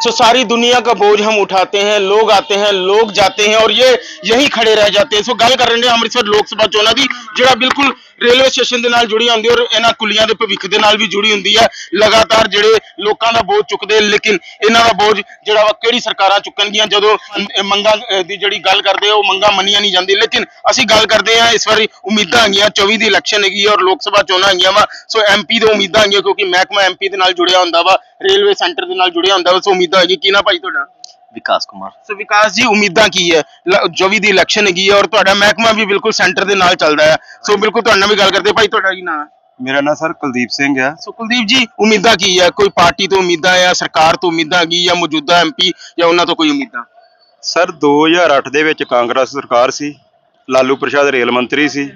सो सारी दुनिया का बोझ हम उठाते हैं लोग आते हैं लोग जाते हैं और ये यही खड़े रह जाते हैं सो ਗੱਲ ਕਰ ਰਹੇ ਨੇ ਅੰਮ੍ਰਿਤਸਰ ਲੋਕ ਸਭਾ ਚੋਣਾਂ ਦੀ ਜਿਹੜਾ ਬਿਲਕੁਲ ਰੇਲਵੇ ਸਟੇਸ਼ਨ ਦੇ ਨਾਲ ਜੁੜੀ ਹੁੰਦੀ ਹੈ ਔਰ ਇਹਨਾਂ ਕੁਲੀਆਂ ਦੇ ਭਵਿੱਖ ਦੇ ਨਾਲ ਵੀ ਜੁੜੀ ਹੁੰਦੀ ਹੈ ਲਗਾਤਾਰ ਜਿਹੜੇ ਲੋਕਾਂ ਦਾ ਬੋਝ ਚੁੱਕਦੇ ਲੇਕਿਨ ਇਹਨਾਂ ਦਾ ਬੋਝ ਜਿਹੜਾ ਵਾ ਕਿਹੜੀ ਸਰਕਾਰਾਂ ਚੁੱਕਣਗੀਆਂ ਜਦੋਂ ਅਮ, ਮੰਗਾਂ ਅ, ਦੀ ਜਿਹੜੀ ਗੱਲ ਕਰਦੇ ਆ ਉਹ ਮੰਗਾਂ ਮੰਨੀਆਂ ਨਹੀਂ ਜਾਂਦੀ ਲੇਕਿਨ ਅਸੀਂ ਗੱਲ ਕਰਦੇ ਆ ਇਸ ਵਾਰੀ ਉਮੀਦਾਂ ਹੈਗੀਆਂ 24 ਦੀ ਇਲੈਕਸ਼ਨ ਹੈਗੀ ਹੈ ਔਰ ਲੋਕ ਸਭਾ ਚੋਣਾਂ ਹੈਗੀਆਂ ਵਾ ਸੋ ਐਮਪੀ ਦੇ ਉਮੀਦਾਂ ਹੈਗੀਆਂ ਕਿਉਂਕਿ ਮਹਿਕਮਾ ਐਮਪੀ ਦੇ ਨਾਲ ਜੁੜਿਆ ਹੁੰਦਾ ਵਾ ਰੇਲਵੇ ਸੈਂਟਰ ਦੇ ਨਾਲ ਜੁੜਿਆ ਹੁੰਦਾ ਵਾ ਸੋ ਉਮੀਦਾਂ ਹੈਗੀ ਕੀ ਨਾ ਭਾਈ ਤੁਹਾਡਾ? ਵਿਕਾਸ ਕੁਮਾਰ। ਸੋ ਵਿਕਾਸ ਜੀ ਉਮੀਦਾਂ ਕੀ ਹੈ? ਲ- 24 ਦੀ ਇਲੈਕਸ਼ਨ ਹੈਗੀ ਹੈ ਔਰ ਤੁਹਾਡਾ ਮਹਿਕਮਾ ਵੀ ਬਿਲਕੁਲ ਸੈਂਟਰ ਦੇ ਨਾਲ ਚੱਲਦਾ ਹੈ। ਸੋ ਬਿਲਕੁਲ ਤੁਹਾਡੇ ਨਾਲ ਵੀ ਗੱਲ ਕਰਦੇ ਭਾਈ ਤੁਹਾਡਾ ਕੀ ਨਾਮ ਹੈ? ਮੇਰਾ ਨਾਮ ਸਰ ਕੁਲਦੀਪ ਸਿੰਘ ਆ ਸੋ ਕੁਲਦੀਪ ਜੀ ਉਮੀਦਾਂ ਕੀ ਹੈ? ਕੋਈ ਪਾਰਟੀ ਤੋਂ ਉਮੀਦਾਂ ਜਾਂ ਸਰਕਾਰ ਤੋਂ ਉਮੀਦਾਂ ਹੈਗੀ ਜਾਂ ਮੌਜੂਦਾ ਐਮਪੀ ਜਾਂ ਉਹਨਾਂ ਤੋਂ ਕੋਈ ਉਮੀਦਾਂ? ਸਰ 2008 ਦੇ ਵਿੱਚ ਕਾਂਗਰਸ ਸਰਕਾਰ ਸੀ ਲਾਲੂ ਪ੍ਰਸ਼ਾਦ ਰੇਲ ਮੰਤਰੀ ਸੀ।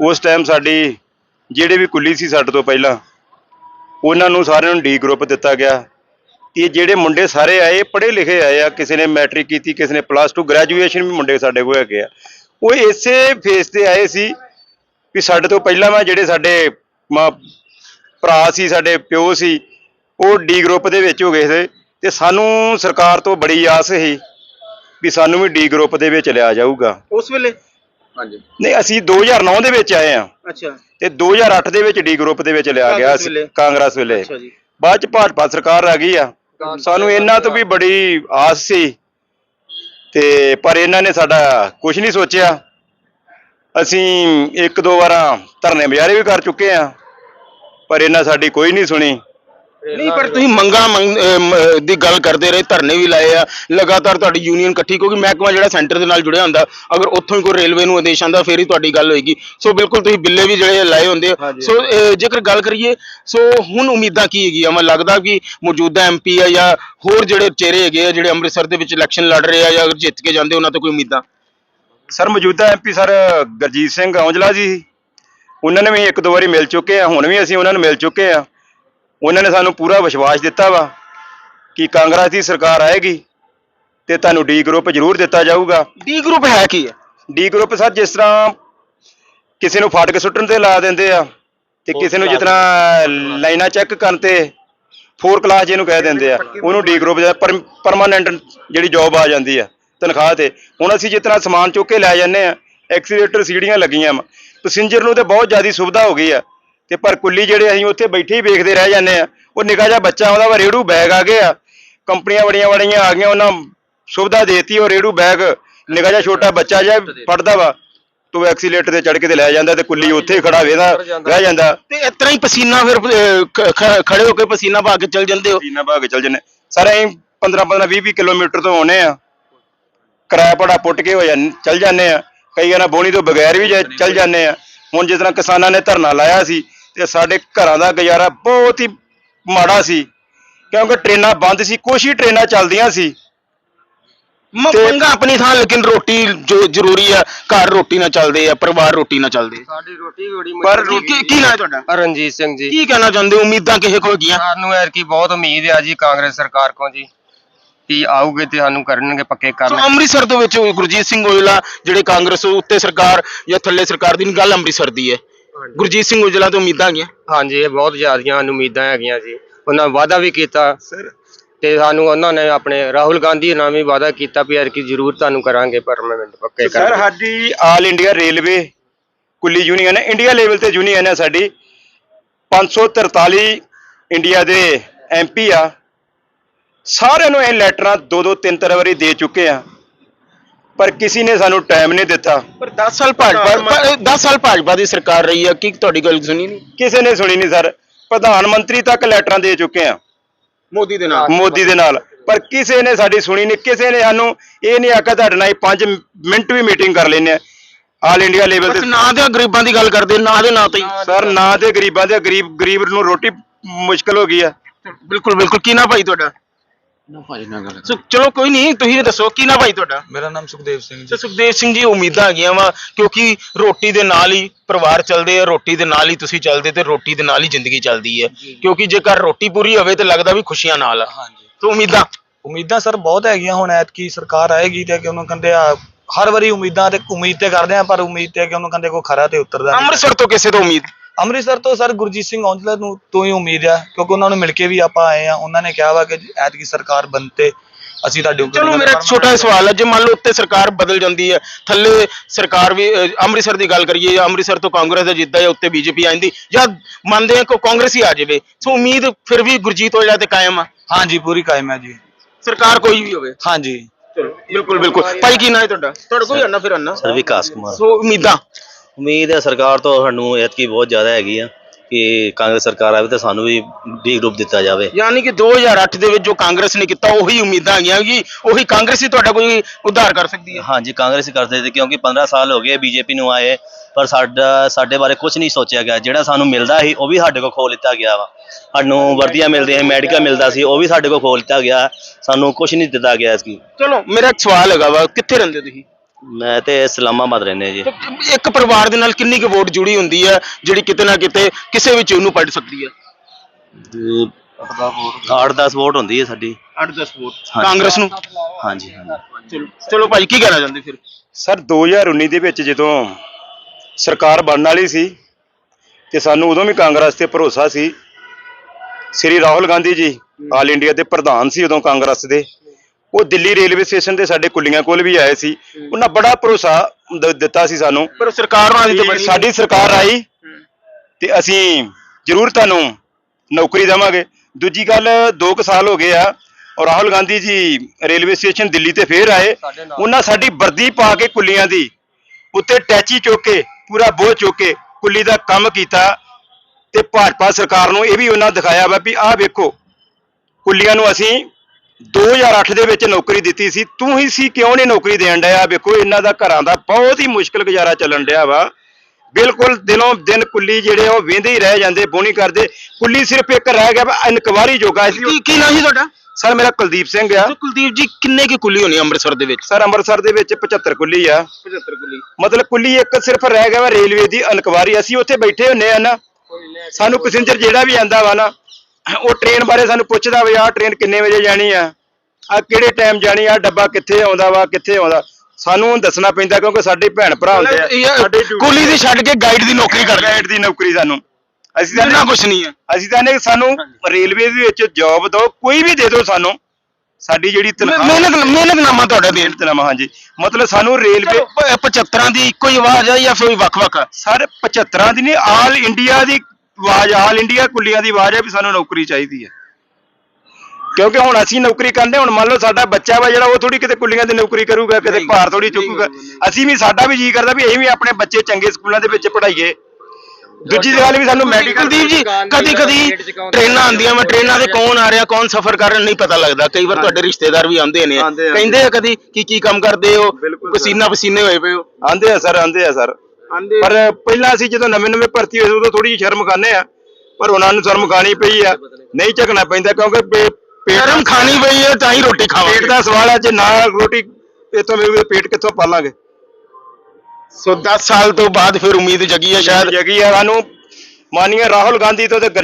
ਉਸ ਟਾਈਮ ਸਾਡੀ ਜਿਹੜੇ ਵੀ ਕੁੱਲੀ ਸੀ ਸਾਡੇ ਤੋਂ ਪਹਿਲਾਂ ਉਹਨਾਂ ਨੂੰ ਸਾਰਿਆਂ ਨੂੰ ਡੀ ਗਰੁੱਪ ਦਿੱਤਾ ਗਿਆ। ਇਹ ਜਿਹੜੇ ਮੁੰਡੇ ਸਾਰੇ ਆਏ ਪੜ੍ਹੇ ਲਿਖੇ ਆਏ ਆ ਕਿਸੇ ਨੇ ਮੈਟ੍ਰਿਕ ਕੀਤੀ ਕਿਸੇ ਨੇ ਪਲੱਸ 2 ਗ੍ਰੈਜੂਏਸ਼ਨ ਵੀ ਮੁੰਡੇ ਸਾਡੇ ਕੋਲ ਹੈਗੇ ਆ। ਉਹ ਇਸੇ ਫੇਸ ਤੇ ਆਏ ਸੀ ਵੀ ਸਾਡੇ ਤੋਂ ਪਹਿਲਾਂ ਵਾ ਜਿਹੜੇ ਸਾਡੇ ਮਾਂ ਭਰਾ ਸੀ ਸਾਡੇ ਪਿਓ ਸੀ ਉਹ ਡੀ ਗਰੁੱਪ ਦੇ ਵਿੱਚ ਹੋ ਗਏ ਸੀ ਤੇ ਸਾਨੂੰ ਸਰਕਾਰ ਤੋਂ ਬੜੀ ਆਸ ਸੀ ਵੀ ਸਾਨੂੰ ਵੀ ਡੀ ਗਰੁੱਪ ਦੇ ਵਿੱਚ ਲਿਆ ਜਾਊਗਾ। ਉਸ ਵੇਲੇ? ਹਾਂਜੀ। ਨਹੀਂ ਅਸੀਂ 2009 ਦੇ ਵਿੱਚ ਆਏ ਆ ਅੱਛਾ। ਤੇ 2008 ਦੇ ਵਿੱਚ ਡੀ ਗਰੁੱਪ ਦੇ ਵਿੱਚ ਲਿਆ ਗਿਆ ਕਾਂਗਰਸ ਸੀ ਵੇਲੇ? ਕਾਂਗਰਸ ਵੇਲੇ। ਅੱਛਾ ਜੀ। ਬਾਅਦ ਚ ਭਾਜਪਾ ਸਰਕਾਰ ਆ ਗਈ ਆ। ਸਾਨੂੰ ਇਹਨਾਂ ਤੋਂ ਵੀ ਬੜੀ ਆਸ ਸੀ। ਤੇ ਪਰ ਇਹਨਾਂ ਨੇ ਸਾਡਾ ਕੁਝ ਨਹੀਂ ਸੋਚਿਆ। ਅਸੀਂ ਇੱਕ ਦੋ ਵਾਰਾਂ ਧਰਨੇ ਮੁਜ਼ਾਹਰੇ ਵੀ ਕਰ ਚੁੱਕੇ ਆ। ਪਰ ਇਹਨਾਂ ਸਾਡੀ ਕੋਈ ਨਹੀਂ ਸੁਣੀ। ਨਹੀਂ ਪਰ ਤੁਸੀਂ ਮੰਗਾਂ ਦੀ ਗੱਲ ਕਰਦੇ ਰਹੇ ਧਰਨੇ ਵੀ ਲਾਏ ਆ ਲਗਾਤਾਰ ਤੁਹਾਡੀ ਯੂਨੀਅਨ ਇਕੱਠੀ ਕਿਉਂਕਿ ਮਹਿਕਮਾ ਜਿਹੜਾ ਸੈਂਟਰ ਦੇ ਨਾਲ ਜੁੜਿਆ ਹੁੰਦਾ ਅਗਰ ਉੱਥੋਂ ਹੀ ਕੋਈ ਰੇਲਵੇ ਨੂੰ ਆਦੇਸ਼ ਆਂਦਾ ਫੇਰ ਹੀ ਤੁਹਾਡੀ ਗੱਲ ਹੋਏਗੀ। ਸੋ ਬਿਲਕੁਲ ਤੁਸੀਂ ਬਿੱਲੇ ਵੀ ਜਿਹੜੇ ਲਾਏ ਹੁੰਦੇ ਆ। ਸੋ ਅਹ, ਜੇਕਰ ਗੱਲ ਕਰੀਏ ਸੋ ਹੁਣ ਉਮੀਦਾਂ ਕੀ ਹੈਗੀਆਂ? ਮੈਨੂੰ ਲੱਗਦਾ ਕਿ ਮੌਜੂਦਾ ਐਮਪੀ ਆ ਜਾਂ ਹੋਰ ਜਿਹੜੇ ਚਿਹਰੇ ਹੈਗੇ ਆ ਜਿਹੜੇ ਅੰਮ੍ਰਿਤਸਰ ਦੇ ਵਿੱਚ ਇਲੈਕਸ਼ਨ ਲੜ ਰਹੇ ਆ ਜਾਂ ਅਗਰ ਜਿੱਤ ਕੇ ਜਾਂਦੇ ਉਹਨਾਂ ਤੋਂ ਕੋਈ ਉਮੀਦਾਂ? ਸਰ ਮੌਜੂਦਾ ਐਮਪੀ ਸਰ ਗਰਜੀਤ ਸਿੰਘ ਔਜਲਾ ਜੀ ਉਹਨਾਂ ਨੇ ਵੀ ਇੱਕ ਦੋ ਵਾਰੀ ਮਿਲ ਚੁੱਕੇ ਆ ਹੁਣ ਵੀ ਅਸੀਂ ਉਹਨਾਂ ਨੂੰ ਮਿਲ ਚੁੱਕੇ ਆ। ਉਹਨਾਂ ਨੇ ਸਾਨੂੰ ਪੂਰਾ ਵਿਸ਼ਵਾਸ ਦਿੱਤਾ ਵਾ ਕਿ ਕਾਂਗਰਸ ਦੀ ਸਰਕਾਰ ਆਏਗੀ ਤੇ ਤੁਹਾਨੂੰ ਡੀ ਗਰੁੱਪ ਜ਼ਰੂਰ ਦਿੱਤਾ ਜਾਊਗਾ। ਡੀ ਗਰੁੱਪ ਹੈ ਕੀ ਹੈ? ਡੀ ਗਰੁੱਪ ਸਰ ਜਿਸ ਤਰ੍ਹਾਂ ਕਿਸੇ ਨੂੰ ਫਾਟਕ ਸੁੱਟਣ ਤੇ ਲਾ ਦਿੰਦੇ ਆ ਤੇ ਕਿਸੇ ਨੂੰ ਤਰ੍ਹਾਂ ਲਾਈਨਾਂ ਚੈੱਕ ਕਰਨ ਤੇ ਫੋਰ ਕਲਾਸ ਜਿਹਨੂੰ ਕਹਿ ਦਿੰਦੇ ਆ ਉਹਨੂੰ ਡੀ ਗਰੁੱਪ ਦਾ ਪਰਮਾਨੈਂਟ ਜਿਹੜੀ ਜੌਬ ਆ ਜਾਂਦੀ ਆ ਤਨਖਾਹ ਤੇ। ਹੁਣ ਅਸੀਂ ਤਰ੍ਹਾਂ ਸਮਾਨ ਚੁੱਕ ਕੇ ਲੈ ਜਾਂਦੇ ਆ ਐਕਸੀਲੇਟਰ ਸੀੜੀਆਂ ਲੱਗੀਆਂ ਵਾ। ਪੈਸੇਂਜਰ ਨੂੰ ਤੇ ਬਹੁਤ ਜ਼ਿਆਦਾ ਸੁਵਿਧਾ ਹੋ ਗਈ ਆ। ਤੇ ਪਰ ਕੁੱਲੀ ਜਿਹੜੇ ਅਸੀਂ ਉੱਥੇ ਬੈਠੇ ਹੀ ਵੇਖਦੇ ਰਹਿ ਜਾਂਦੇ ਆ। ਉਹ ਨਿੱਕਾ ਜਿਹਾ ਬੱਚਾ ਉਹਦਾ ਵਾ ਰੇੜੂ ਬੈਗ ਆ ਗਿਆ। ਕੰਪਨੀਆਂ ਬੜੀਆਂ ਬੜੀਆਂ ਆ ਗਈਆਂ ਉਹਨਾਂ ਸੁਵਿਧਾ ਦੇਤੀ ਉਹ ਰੇੜੂ ਬੈਗ ਨਿੱਕਾ ਜਿਹਾ ਛੋਟਾ ਬੱਚਾ ਜਿਹਾ ਪੜਦਾ ਵਾ ਤੂੰ ਐਕਸੀਲੇਟਰ ਤੇ ਚੜ ਕੇ ਤੇ ਲੈ ਜਾਂਦਾ ਤੇ ਕੁੱਲੀ ਉੱਥੇ ਹੀ ਖੜਾ ਵੇਦਾ ਰਹਿ ਜਾਂਦਾ। ਤੇ ਇਸ ਤਰ੍ਹਾਂ ਹੀ ਪਸੀਨਾ ਫਿਰ ਅਹ, ਖ- ਖ- ਖੜੇ ਹੋ ਕੇ ਪਸੀਨਾ ਪਾ ਕੇ ਚੱਲ ਜਾਂਦੇ ਹੋ। ਪੀਨਾ ਭਾਗ ਚੱਲ ਜੰਨੇ ਸਾਰੇ ਅਸੀਂ 15 15 20 20 ਕਿਲੋਮੀਟਰ ਤੋਂ ਆਉਨੇ ਆ ਕਿਰਾਇਆ ਪੜਾ ਪੁੱਟ ਕੇ ਹੋ ਜਾਂ ਚੱਲ ਜਾਂਦੇ ਆ ਕਈ ਵਾਰ ਬੋਣੀ ਤੋਂ ਬਗੈਰ ਵੀ ਜਾ- ਚੱਲ ਜਾਂਦੇ ਆ ਹੁਣ ਜਿਸ ਤਰ੍ਹਾਂ ਕਿਸਾਨਾਂ ਨੇ ਧਰਨਾ ਲਾਇਆ ਸੀ ਤੇ ਸਾਡੇ ਘਰਾਂ ਦਾ ਗੁਜ਼ਾਰਾ ਬਹੁਤ ਹੀ ਮਾੜਾ ਸੀ ਕਿਉਂਕਿ ਟ੍ਰੇਨਾਂ ਬੰਦ ਸੀ ਕੁਛ ਹੀ ਟ੍ਰੇਨਾਂ ਚੱਲਦੀਆਂ ਸੀ। ਮ- ਤੇ- ਮੰਗਾਂ ਆਪਣੀ ਥਾਂ ਲੇਕਿਨ ਰੋਟੀ ਜੋ ਜ਼ਰੂਰੀ ਆ ਘਰ ਰੋਟੀ ਨਾਲ ਚੱਲਦੇ ਆ ਪਰਿਵਾਰ ਰੋਟੀ ਨਾਲ ਚੱਲਦੇ ਆ। ਸਾਡੀ ਰੋਟੀ ਬੜੀ ਪਰ ਕੀ ਕੀ- ਨਾਂ ਹੈ ਤੁਹਾਡਾ? ਰਣਜੀਤ ਸਿੰਘ ਜੀ। ਕੀ ਕਹਿਣਾ ਚਾਹੁੰਦੇ ਹੋ? ਉਮੀਦਾਂ ਕਿਸੇ ਕੋ ਹੈਗੀਆਂ ਸਾਨੂੰ ਐਰ ਕੀ ਬਹੁਤ ਉਮੀਦ ਆ ਜੀ ਕਾਂਗਰਸ ਸਰਕਾਰ ਕੋਲ ਜੀ ਕਿ ਆਊਗੇ ਤੇ ਸਾਨੂੰ ਕਰਨਗੇ ਪੱਕੇ ਸੋ ਕਰਨ ਅੰਮ੍ਰਿਤਸਰ ਦੇ ਵਿੱਚ ਗੁਰਜੀਤ ਸਿੰਘ ਔਜਲਾ ਜਿਹੜੇ ਕਾਂਗਰਸ ਉੱਤੇ ਸਰਕਾਰ ਜਾਂ ਥੱਲੇ ਸਰਕਾਰ ਦੀ ਨਹੀਂ, ਗੱਲ ਅੰਮ੍ਰਿਤਸਰ ਦੀ ਹੈ। ਗੁਰਜੀਤ ਸਿੰਘ ਔਜਲਾ ਤੋਂ ਉਮੀਦਾਂ ਹੈਗੀਆਂ ਹਾਂਜੀ ਇਹ ਬਹੁਤ ਜ਼ਿਆਦੀਆਂ ਸਾਨੂੰ ਉਮੀਦਾਂ ਹੈਗੀਆਂ ਜੀ। ਉਹਨਾਂ ਵਾਅਦਾ ਵੀ ਕੀਤਾ। ਤੇ ਸਾਨੂੰ ਉਹਨਾਂ ਨੇ ਆਪਣੇ ਰਾਹੁਲ ਗਾਂਧੀ ਨਾਲ ਵੀ ਵਾਅਦਾ ਕੀਤਾ ਵੀ ਐਰ ਕੀ ਜ਼ਰੂਰ ਤੁਹਾਨੂੰ ਕਰਾਂਗੇ ਪਰਮਾਨੈਂਟ ਪੱਕੇ ਸਰ ਕਰਾਂਗੇ ਸਾਡੀ all India railway coolie union ਹੈ। ਇੰਡੀਆ ਲੈਵਲ ਤੇ ਯੂਨੀਅਨ ਹੈ ਸਾਡੀ। 543 ਇੰਡੀਆ ਦੇ ਐਮਪੀ ਆ। ਸਾਰਿਆਂ ਨੂੰ ਇਹ ਲੈਟਰਾਂ ਦੋ ਦੋ ਤਿੰਨ ਤਿੰਨ ਵਾਰੀ ਦੇ ਚੁੱਕੇ ਆ। ਪਰ ਕਿਸੇ ਨੇ ਸਾਨੂੰ ਟਾਈਮ ਨਹੀਂ ਦਿੱਤਾ। ਪਰ 10 ਸਾਲ ਭਾਜਪਾ 10 ਸਾਲ ਭਾਜਪਾ ਦੀ ਸਰਕਾਰ ਰਹੀ ਹੈ ਕੀ ਤੁਹਾਡੀ ਗੱਲ ਸੁਣੀ ਨਹੀਂ? ਕਿਸੇ ਨੇ ਸੁਣੀ ਨਹੀਂ ਸਰ। ਪ੍ਰਧਾਨ ਮੰਤਰੀ ਤੱਕ ਲੈਟਰਾਂ ਦੇ ਚੁੱਕੇ ਆ। ਮੋਦੀ ਦੇ ਨਾਲ। ਮੋਦੀ ਦੇ ਨਾਲ। ਪਰ ਕਿਸੇ ਨੇ ਸਾਡੀ ਸੁਣੀ ਨਹੀਂ ਕਿਸੇ ਨੇ ਸਾਨੂੰ ਇਹ ਨਹੀਂ ਆਖਿਆ ਤੁਹਾਡੇ ਨਾਲ 5 ਮਿੰਟ ਵੀ ਮੀਟਿੰਗ ਕਰ ਲੈਨੇ ਆ। ਆਲ ਇੰਡੀਆ ਲੈਵਲ ਬਸ ਤੇ ਨਾਂ ਦੇ ਗਰੀਬਾਂ ਦੀ ਗੱਲ ਕਰਦੇ ਨਾਂ ਦੇ ਨਾਂ ਤੇ। ਹੀ ਸਰ ਨਾ ਤੇ ਗਰੀਬਾਂ ਦੇ ਗਰੀਬ ਗਰੀਬ ਨੂੰ ਰੋਟੀ ਮੁਸ਼ਕਲ ਹੋ ਗਈ ਆ। ਬਿਲਕੁਲ ਬਿਲਕੁਲ। ਕੀ ਨਾ ਭਾਈ ਤੁਹਾਡਾ? ਨਾ ਭਾਈ ਨਾ ਗੱਲ ਸੋ ਚਲੋ ਕੋਈ ਨਹੀਂ ਤੁਸੀਂ ਦੱਸੋ ਕੀ ਨਾ ਭਾਈ ਤੁਹਾਡਾ? ਮੇਰਾ ਨਾਮ ਸੁਖਦੇਵ ਸਿੰਘ ਤੇ ਜੀ ਸੁਖਦੇਵ ਸਿੰਘ ਜੀ ਉਮੀਦਾਂ ਹੈਗੀਆਂ ਵਾ ਕਿਉਂਕਿ ਰੋਟੀ ਦੇ ਨਾਲ ਹੀ ਪਰਿਵਾਰ ਚੱਲਦੇ ਆ ਰੋਟੀ ਦੇ ਨਾਲ ਹੀ ਤੁਸੀਂ ਚੱਲਦੇ ਤੇ ਰੋਟੀ ਦੇ ਨਾਲ ਹੀ ਜ਼ਿੰਦਗੀ ਚੱਲਦੀ ਹੈ ਕਿਉਂਕਿ ਜੇਕਰ ਰੋਟੀ ਪੂਰੀ ਹੋਵੇ ਤੇ ਲੱਗਦਾ ਵੀ ਖੁਸ਼ੀਆਂ ਨਾਲ ਆ। ਹਾਂਜੀ। ਸੋ ਉਮੀਦਾਂ? ਉਮੀਦਾਂ ਸਰ ਬਹੁਤ ਹੈਗੀਆਂ ਹੁਣ ਐਤਕੀ ਸਰਕਾਰ ਆਏਗੀ ਤੇ ਕਿ ਉਹਨੂੰ ਕਹਿੰਦੇ ਆ ਹਰ ਵਾਰੀ ਉਮੀਦਾਂ ਤੇ ਉਮੀਦ ਤੇ ਕਰਦੇ ਆ ਪਰ ਉਮੀਦ ਤੇ ਕਿ ਉਹਨੂੰ ਕਹਿੰਦੇ ਕੋਈ ਖਰਾ ਤੇ ਉਤਰਦਾ ਨਹੀਂ। ਅੰਮ੍ਰਿਤਸਰ ਤੋਂ ਕਿਸੇ ਤੋਂ ਉਮੀਦ? ਅੰਮ੍ਰਿਤਸਰ ਤੋਂ ਸਰ ਗੁਰਜੀਤ ਸਿੰਘ ਔਂਜਲਾ ਨੂੰ ਤੋਂ ਹੀ ਉਮੀਦ ਆ ਕਿਉਂਕਿ ਉਹਨਾਂ ਨੂੰ ਮਿਲ ਕੇ ਵੀ ਆਪਾਂ ਆਏ ਆ। ਉਹਨਾਂ ਨੇ ਕਿਹਾ ਵਾ ਕਿ ਐਤਕੀ ਸਰਕਾਰ ਬਣਤੇ ਅਸੀਂ ਤੁਹਾਡੇ ਉੱਪਰ ਚਲੋ ਮੇਰਾ ਇੱਕ ਛੋਟਾ ਜਿਹਾ ਸਵਾਲ ਹੈ ਜੇ ਮੰਨ ਲਓ ਉੱਤੇ ਸਰਕਾਰ ਬਦਲ ਜਾਂਦੀ ਹੈ ਥੱਲੇ ਸਰਕਾਰ ਵੀ ਅਹ, ਅੰਮ੍ਰਿਤਸਰ ਦੀ ਗੱਲ ਕਰੀਏ ਜਾਂ ਅੰਮ੍ਰਿਤਸਰ ਤੋਂ ਕਾਂਗਰਸ ਦਾ ਜਿੱਦਾਂ ਜਾਂ ਉੱਤੇ ਬੀਜੇਪੀ ਆ ਜਾਂਦੀ ਜਾਂ ਮੰਨਦੇ ਆ ਕਿ ਕਾਂਗਰਸ ਹੀ ਆ ਜਾਵੇ ਸੋ ਉਮੀਦ ਫਿਰ ਵੀ ਗੁਰਜੀਤ ਔਜਲਾ ਤੇ ਕਾਇਮ ਆ? ਹਾਂਜੀ ਪੂਰੀ ਕਾਇਮ ਹੈ ਜੀ। ਸਰਕਾਰ ਕੋਈ ਵੀ ਹੋਵੇ। ਹਾਂਜੀ। ਚਲੋ ਬਿਲਕੁਲ ਬਿਲਕੁਲ। ਭਾਈ ਕੀ ਨਾਂ ਹੈ ਤੁਹਾਡਾ? ਤੁਹਾਡਾ ਕੋਈ ਆਨਾ ਫਿਰ ਆਨਾ ਸਰ ਵਿਕਾਸ ਕੁਮਾਰ। ਸੋ ਉਮੀਦਾਂ? ਉਮੀਦ ਹੈ ਸਰਕਾਰ ਤੋਂ ਸਾਨੂੰ ਐਤਕੀ ਬਹੁਤ ਜ਼ਿਆਦਾ ਹੈਗੀ ਆ ਕਿ ਕਾਂਗਰਸ ਸਰਕਾਰ ਆਵੇ ਤਾਂ ਸਾਨੂੰ ਵੀ ਡੀ ਗਰੁੱਪ ਦਿੱਤਾ ਜਾਵੇ। ਯਾਨੀ ਕਿ 2008 ਦੇ ਵਿੱਚ ਜੋ ਕਾਂਗਰਸ ਨੇ ਕੀਤਾ ਉਹੀ ਉਮੀਦਾਂ ਹੈਗੀਆਂ ਕਿ ਉਹੀ ਕਾਂਗਰਸ ਹੀ ਤੁਹਾਡਾ ਕੋਈ ਉਧਾਰ ਕਰ ਸਕਦੀ ਹੈ। ਹਾਂਜੀ ਕਾਂਗਰਸ ਹੀ ਕਰਦੇ ਸੀ ਕਿਉਂਕਿ 15 ਸਾਲ ਹੋ ਗਏ ਬੀਜੇਪੀ ਨੂੰ ਆਏ ਪਰ ਸਾਡਾ ਸਾਡੇ ਬਾਰੇ ਕੁਝ ਨਹੀਂ ਸੋਚਿਆ ਗਿਆ। ਜਿਹੜਾ ਸਾਨੂੰ ਮਿਲਦਾ ਸੀ ਉਹ ਵੀ ਸਾਡੇ ਕੋਲ ਖੋਹ ਲਿੱਤਾ ਗਿਆ ਵਾ। ਸਾਨੂੰ ਵਰਦੀਆਂ ਮਿਲਦੀਆਂ ਸੀ ਮੈਡੀਕਲ ਮਿਲਦਾ ਸੀ ਉਹ ਵੀ ਸਾਡੇ ਕੋਲ ਖੋਹ ਲਿੱਤਾ ਗਿਆ। ਸਾਨੂੰ ਕੁਝ ਨਹੀਂ ਦਿੱਤਾ ਗਿਆ ਇਸਕੀ ਚਲੋ ਮੇਰਾ ਇੱਕ ਸਵਾਲ ਹੈਗਾ ਵਾ ਕਿੱਥੇ ਰਹਿੰਦੇ ਤੁਸੀਂ? ਮੈਂ ਤੇ ਇਸਲਾਮਾਬਾਦ ਰਹਿੰਦੇ ਜੀ। ਇੱਕ ਪਰਿਵਾਰ ਦੇ ਨਾਲ ਕਿੰਨੀ ਕੁ ਵੋਟ ਜੁੜੀ ਹੁੰਦੀ ਹੈ ਜਿਹੜੀ ਕਿਤੇ ਨਾ ਕਿਤੇ ਕਿਸੇ ਵਿੱਚ ਉਹਨੂੰ ਪੜ ਸਕਦੀ ਹੈ? 8-10 ਵੋਟ ਹੁੰਦੀ ਹੈ ਸਾਡੀ। 8-10 ਵੋਟ। ਕਾਂਗਰਸ ਨੂੰ? ਹਾਂਜੀ ਹਾਂਜੀ। ਚਲੋ ਚਲੋ ਭਾਈ ਕੀ ਕਹਿਣਾ ਚਾਹੁੰਦੇ ਫਿਰ? ਸਰ 2019 ਦੇ ਵਿੱਚ ਜਦੋਂ ਸਰਕਾਰ ਬਣਨ ਵਾਲੀ ਸੀ ਤੇ ਸਾਨੂੰ ਉਦੋਂ ਵੀ ਕਾਂਗਰਸ ਤੇ ਭਰੋਸਾ ਸੀ ਸ੍ਰੀ ਰਾਹੁਲ ਗਾਂਧੀ ਜੀ ਆਲ ਇੰਡੀਆ ਦੇ ਪ੍ਰਧਾਨ ਸੀ ਉਦੋਂ ਕਾਂਗਰਸ ਦੇ। ਉਹ ਦਿੱਲੀ ਰੇਲਵੇ ਸਟੇਸ਼ਨ ਤੇ ਸਾਡੇ ਕੁੱਲੀਆਂ ਕੋਲ ਵੀ ਆਏ ਸੀ। ਉਹਨਾਂ ਬੜਾ ਭਰੋਸਾ ਦ- ਦਿੱਤਾ ਸੀ ਸਾਨੂੰ ਪਰ ਸਰਕਾਰ ਤਾਂ ਕਿ ਬਣੀ। ਸਾਡੀ ਸਰਕਾਰ ਆਈ ਤੇ ਅਸੀਂ ਜ਼ਰੂਰ ਤੁਹਾਨੂੰ ਨੌਕਰੀ ਦੇਵਾਂਗੇ। ਦੂਜੀ ਗੱਲ 2 ਸਾਲ ਹੋ ਗਏ ਆ ਔਰ ਰਾਹੁਲ ਗਾਂਧੀ ਜੀ ਰੇਲਵੇ ਸਟੇਸ਼ਨ ਦਿੱਲੀ ਤੇ ਫੇਰ ਆਏ। ਉਹਨਾਂ ਸਾਡੀ ਵਰਦੀ ਪਾ ਕੇ ਕੁੱਲੀਆਂ ਦੀ ਉੱਤੇ ਟੈਚੀ ਚੁੱਕ ਕੇ ਪੂਰਾ ਬੋਝ ਚੁੱਕ ਕੇ ਕੁੱਲੀ ਦਾ ਕੰਮ ਕੀਤਾ ਤੇ ਭਾਜਪਾ ਸਰਕਾਰ ਨੂੰ ਇਹ ਵੀ ਉਹਨਾਂ ਦਿਖਾਇਆ ਵਾ ਵੀ ਆਹ ਵੇਖੋ ਕੁੱਲੀਆਂ ਨੂੰ ਅਸੀਂ 2008 ਦੇ ਵਿੱਚ ਨੌਕਰੀ ਦਿੱਤੀ ਸੀ। ਤੂੰ ਹੀ ਸੀ ਕਿਉਂ ਨਹੀਂ ਨੌਕਰੀ ਦੇਣ ਡਿਆ? ਵੇਖੋ ਇਹਨਾਂ ਦਾ ਘਰਾਂ ਦਾ ਬਹੁਤ ਹੀ ਮੁਸ਼ਕਲ ਗੁਜ਼ਾਰਾ ਚੱਲਣ ਡਿਆ ਵਾ। ਬਿਲਕੁਲ ਦਿਨੋਂ ਦਿਨ ਕੁੱਲੀ ਜਿਹੜੇ ਉਹ ਵੇਂਦੇ ਹੀ ਰਹਿ ਜਾਂਦੇ ਬੋਣੀ ਕਰਦੇ। ਕੁੱਲੀ ਸਿਰਫ ਇੱਕ ਰਹਿ ਗਿਆ ਵਾ ਇਨਕੁਆਰੀ ਜੋਗਾ ਸੀ। ਕੀ ਕੀ ਨਾਂ ਸੀ ਤੁਹਾਡਾ? ਸਰ ਮੇਰਾ ਕੁਲਦੀਪ ਸਿੰਘ ਆ। ਕੁਲਦੀਪ ਜੀ ਕਿੰਨੇ ਕੀ ਕੁੱਲੀ ਹੋਣੀ ਅੰਮ੍ਰਿਤਸਰ ਦੇ ਵਿੱਚ? ਸਰ ਅੰਮ੍ਰਿਤਸਰ ਦੇ ਵਿੱਚ 75 ਕੁੱਲੀ ਆ। 75 ਕੁੱਲੀ। ਮਤਲਬ ਕੁੱਲੀ ਇੱਕ ਸਿਰਫ ਰਹਿ ਗਿਆ ਵਾ ਰੇਲਵੇ ਦੀ ਇਨਕੁਆਰੀ। ਅਸੀਂ ਉੱਥੇ ਬੈਠੇ ਹੁੰਨੇ ਆ ਨਾ। ਸਾਨੂੰ ਪੈਸੇਂਜਰ ਜਿਹੜਾ ਵੀ ਆਂਦਾ ਵਾ ਨਾ ਉਹ ਟ੍ਰੇਨ ਬਾਰੇ ਸਾਨੂੰ ਪੁੱਛਦਾ ਵੀ ਆਹ ਟ੍ਰੇਨ ਕਿੰਨੇ ਵਜੇ ਜਾਣੀ ਆ? ਆ ਕਿਹੜੇ ਟਾਈਮ ਜਾਣੀ ਆ? ਡੱਬਾ ਕਿੱਥੇ ਆਉਂਦਾ ਵਾ ਕਿੱਥੇ ਆਉਂਦਾ? ਸਾਨੂੰ ਦੱਸਣਾ ਪੈਂਦਾ ਕਿਉਂਕਿ ਸਾਡੇ ਭੈਣ ਭਰਾ ਹੁੰਦੇ ਆ। ਸਾਡੇ ਕੁੱਲੀ ਦੀ ਛੱਡ ਕੇ ਗਾਈਡ ਦੀ ਨੌਕਰੀ ਕਰ ਗਾਈਡ ਦੀ ਨੌਕਰੀ ਸਾਨੂੰ। ਅਸੀਂ ਤਾਂ ਇੰਨਾ ਕੁਛ ਨਹੀਂ ਹੈ ਅਸੀਂ ਤਾਂ ਨੇ ਸਾਨੂੰ ਰੇਲਵੇ ਦੇ ਵਿੱਚ ਜੌਬ ਦਿਓ ਕੋਈ ਵੀ ਦੇ ਦਿਓ ਸਾਨੂੰ। ਸਾਡੀ ਜਿਹੜੀ ਤਨਖਾਹ ਮਿਹਨਤ ਮਿਹਨਤਨਾਮਾ ਤੁਹਾਡਾ ਮਿਹਨਤਨਾਮਾ ਹਾਂਜੀ। ਮਤਲਬ ਸਾਨੂੰ ਰੇਲਵੇ 75 ਦੀ ਇੱਕੋ ਹੀ ਆਵਾਜ਼ ਹੈ ਜਾਂ ਫਿਰ ਵੱਖ-ਵੱਖ? ਆ? ਸਰ 75 ਦੀ ਨਹੀਂ ਆਲ ਇੰਡੀਆ ਦੀ ਆਵਾਜ਼ ਆਲ ਇੰਡੀਆ ਕੁੱਲੀਆਂ ਦੀ ਆਵਾਜ਼ ਹੈ ਵੀ ਸਾਨੂੰ ਨੌਕਰੀ ਚਾਹੀਦੀ ਹੈ। ਕਿਉਂਕਿ ਹੁਣ ਅਸੀਂ ਨੌਕਰੀ ਕਰਦੇ ਹੁਣ ਮੰਨ ਲਓ ਸਾਡਾ ਬੱਚਾ ਵਾ ਜਿਹੜਾ ਉਹ ਥੋੜੀ ਕਿਤੇ ਕੁੱਲੀਆਂ ਦੀ ਨੌਕਰੀ ਕਰੂਗਾ ਕਿਤੇ ਭਾਰ ਥੋੜੀ ਚੁੱਕੂਗਾ। ਅਸੀਂ ਵੀ ਸਾਡਾ ਵੀ ਜੀ ਕਰਦਾ ਵੀ ਅਸੀਂ ਵੀ ਆਪਣੇ ਬੱਚੇ ਚੰਗੇ ਸਕੂਲਾਂ ਦੇ ਵਿੱਚ ਪੜ੍ਹਾਈਏ। ਦੂਜੀ ਗੱਲ ਵੀ ਸਾਨੂੰ ਮੈਡੀਕਲ ਕੁਲਦੀਪ ਜੀ ਕਦੀ ਕਦੀ ਟ੍ਰੇਨਾਂ ਆਉਂਦੀਆਂ ਵਾ ਟ੍ਰੇਨਾਂ ਦੇ ਕੌਣ ਆ ਰਿਹਾ ਕੌਣ ਸਫ਼ਰ ਕਰ ਰਿਹਾ ਨਹੀਂ ਪਤਾ ਲੱਗਦਾ। ਕਈ ਵਾਰ ਤੁਹਾਡੇ ਰਿਸ਼ਤੇਦਾਰ ਵੀ ਆਉਂਦੇ ਨੇ। ਆਉਂਦੇ। ਕਹਿੰਦੇ ਆ ਕਦੀ ਕੀ ਕੀ ਕੰਮ ਕਰਦੇ ਹੋ। ਪਸੀਨਾ ਪਸੀਨੇ ਹੋਏ ਪਏ ਹੋ। ਆਂਦੇ ਆ ਸਰ ਆਂਦੇ ਆ ਸਰ। ਪਰ ਪਹਿਲਾਂ ਅਸੀਂ ਜਦੋਂ ਨਵੇਂ ਨਵੇਂ ਭਰਤੀ ਹੋਏ ਉਦੋਂ ਥੋੜੀ ਜਿਹੀ ਸ਼ਰਮ ਖਾਂਦੇ ਆ। ਪਰ ਉਹਨਾਂ ਨੂੰ ਸ਼ਰਮ ਖਾਣੀ ਪਈ ਆ। ਨਹੀਂ ਝਕਣਾ ਪੈਂਦਾ ਕਿਉਂਕਿ ਪੇਟ ਸ਼ਰਮ ਖਾਣੀ ਪਈ ਹੈ ਤਾਂ ਹੀ ਰੋਟੀ ਖਾਵਾਂਗੇ ਪੇਟ ਦਾ ਸਵਾਲ ਹੈ ਜੇ ਨਾ ਰੋਟੀ ਇਤੋਂ ਮੇਰੇ ਪੇਟ ਕਿੱਥੋਂ ਪਾਲਾਂਗੇ? ਸੋ 10 ਸਾਲ ਤੋਂ ਬਾਅਦ ਫਿਰ ਉਮੀਦ ਜਗੀ ਹੈ ਸ਼ਾਇਦ। ਜਗੀ ਆ ਸਾਨੂੰ ਮਾਨੀਏ ਰਾਹੁਲ ਗਾਂਧੀ ਤੋਂ ਤੇ